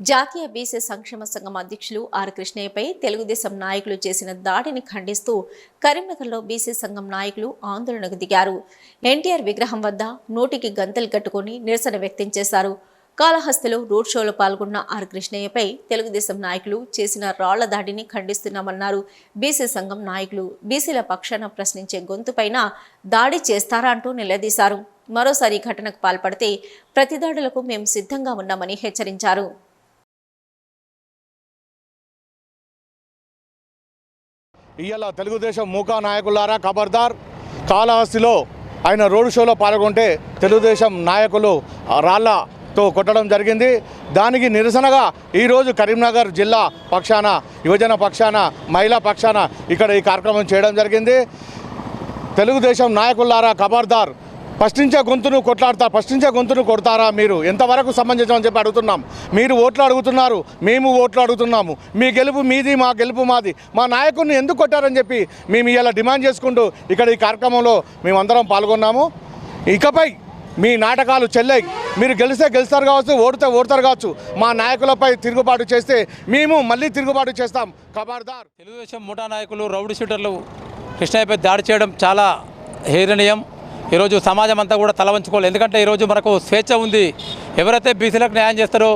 జాతీయ బీసీ సంక్షేమ సంఘం అధ్యక్షులు ఆర్ కృష్ణయ్యపై తెలుగుదేశం నాయకులు చేసిన దాడిని ఖండిస్తూ కరీంనగర్లో బీసీ సంఘం నాయకులు ఆందోళనకు దిగారు. ఎన్టీఆర్ విగ్రహం వద్ద నోటికి గంతలు కట్టుకుని నిరసన వ్యక్తం చేశారు. కాళహస్తిలో రోడ్ షోలో పాల్గొన్న ఆర్ కృష్ణయ్యపై తెలుగుదేశం నాయకులు చేసిన రాళ్ళ దాడిని ఖండిస్తున్నామన్నారు. బీసీ సంఘం నాయకులు బీసీల పక్షాన ప్రశ్నించే గొంతుపైన దాడి చేస్తారా అంటూ నిలదీశారు. మరోసారి ఘటనకు పాల్పడితే ప్రతిదాడులకు మేము సిద్ధంగా ఉన్నామని హెచ్చరించారు. ఇవాళ తెలుగుదేశం మూకా నాయకులారా ఖబర్దార్. కాళహస్తిలో ఆయన రోడ్ షోలో పాల్గొంటే తెలుగుదేశం నాయకులు రాళ్ళతో కొట్టడం జరిగింది. దానికి నిరసనగా ఈరోజు కరీంనగర్ జిల్లా పక్షాన యువజన పక్షాన మహిళా పక్షాన ఇక్కడ ఈ కార్యక్రమం చేయడం జరిగింది. తెలుగుదేశం నాయకులారా ఖబర్దార్. ప్రశ్నించే గొంతును కొట్లాడతారు ప్రశ్నించే గొంతును కొడతారా మీరు? ఎంతవరకు సంబంధించమని చెప్పి అడుగుతున్నాం. మీరు ఓట్లు అడుగుతున్నారు మేము ఓట్లు అడుగుతున్నాము. మీ గెలుపు మీది మా గెలుపు మాది. మా నాయకుడిని ఎందుకు కొట్టారని చెప్పి మేము ఇలా డిమాండ్ చేసుకుంటూ ఇక్కడ ఈ కార్యక్రమంలో మేమందరం పాల్గొన్నాము. ఇకపై మీ నాటకాలు చెల్లై మీరు గెలిస్తే గెలుస్తారు కావచ్చు ఓడితే ఓడతారు కావచ్చు మా నాయకులపై తిరుగుబాటు చేస్తే మేము మళ్ళీ తిరుగుబాటు చేస్తాం. కబార్దార్. తెలుగుదేశం ముఠా నాయకులు రౌడీ షూటర్లు కృష్ణయ్యపై దాడి చేయడం చాలా హేరణీయం. ఈరోజు సమాజం అంతా కూడా తలవంచుకోవాలి ఎందుకంటే ఈరోజు మనకు స్వేచ్ఛ ఉంది. ఎవరైతే బీసీలకు న్యాయం చేస్తారో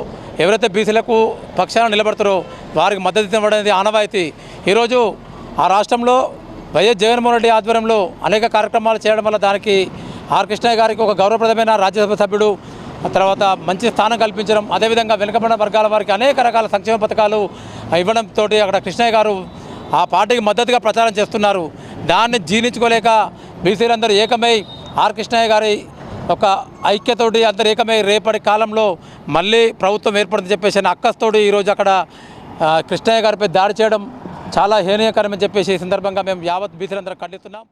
ఎవరైతే బీసీలకు పక్షాన నిలబడతారో వారికి మద్దతు ఇవ్వడం అనేది ఆనవాయితీ. ఈరోజు ఆ రాష్ట్రంలో వైఎస్ జగన్మోహన్ రెడ్డి ఆధ్వర్యంలో అనేక కార్యక్రమాలు చేయడం వల్ల దానికి ఆర్ కృష్ణయ్య గారికి ఒక గౌరవప్రదమైన రాజ్యసభ సభ్యుడు ఆ తర్వాత మంచి స్థానం కల్పించడం అదేవిధంగా వెనుకబడిన వర్గాల వారికి అనేక రకాల సంక్షేమ పథకాలు ఇవ్వడంతో అక్కడ కృష్ణయ్య గారు ఆ పార్టీకి మద్దతుగా ప్రచారం చేస్తున్నారు. దాన్ని జీర్ణించుకోలేక బీసీలందరూ ఏకమై ఆర్ కృష్ణయ్య గారి ఒక ఐక్యతోటి అందరు ఏకమై రేపటి కాలంలో మళ్ళీ ప్రభుత్వం ఏర్పడుతుందని చెప్పేసి అక్కస్తోటి ఈరోజు అక్కడ కృష్ణయ్య గారిపై దాడి చేయడం చాలా హేనీయకరమని చెప్పేసి ఈ సందర్భంగా మేము యావత్ బీసీలందరూ ఖండిస్తున్నాం.